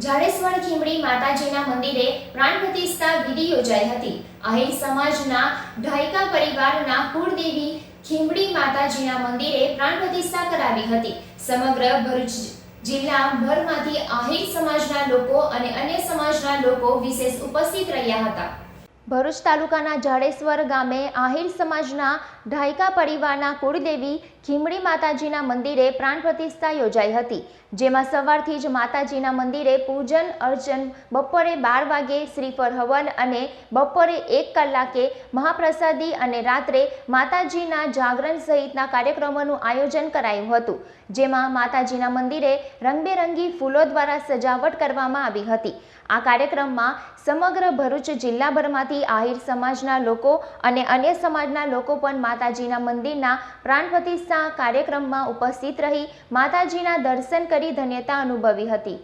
જાડેશ્વર ખીમડી માતાજીના મંદિરે પ્રાણ પ્રતિષ્ઠા વિધિ યોજાઈ હતી. અહીર સમાજના ઢાયકા પરિવારના કુળદેવી ખીમડી માતાજીના મંદિરે પ્રાણ પ્રતિષ્ઠા કરાવી હતી. સમગ્ર ભરૂચ જિલ્લા ભરમાંથી આહિર સમાજના લોકો અને અન્ય સમાજના લોકો વિશેષ ઉપસ્થિત રહ્યા હતા. ભરૂચ તાલુકાના જાડેશ્વર ગામે આહિર સમાજના ઢાયકા પરિવારના કુળદેવી ખીમડી માતાજીના મંદિરે પ્રાણ પ્રતિષ્ઠા યોજાઈ હતી, જેમાં સવારથી જ માતાજીના મંદિરે પૂજન અર્ચન, બપોરે બાર વાગે શ્રીફળ હવન અને બપોરે એક કલાકે મહાપ્રસાદી અને રાત્રે માતાજીના જાગરણ સહિતના કાર્યક્રમોનું આયોજન કરાયું હતું, જેમાં માતાજીના મંદિરે રંગબેરંગી ફૂલો દ્વારા સજાવટ કરવામાં આવી હતી. આ કાર્યક્રમમાં સમગ્ર ભરૂચ જિલ્લાભરમાંથી આહિર સમાજના લોકો અને અન્ય સમાજના લોકો પણ માતાજીના મંદિરના પ્રાણ પ્રતિષ્ઠા કાર્યક્રમમાં ઉપસ્થિત રહી માતાજીના દર્શન કરી ધન્યતા અનુભવી હતી.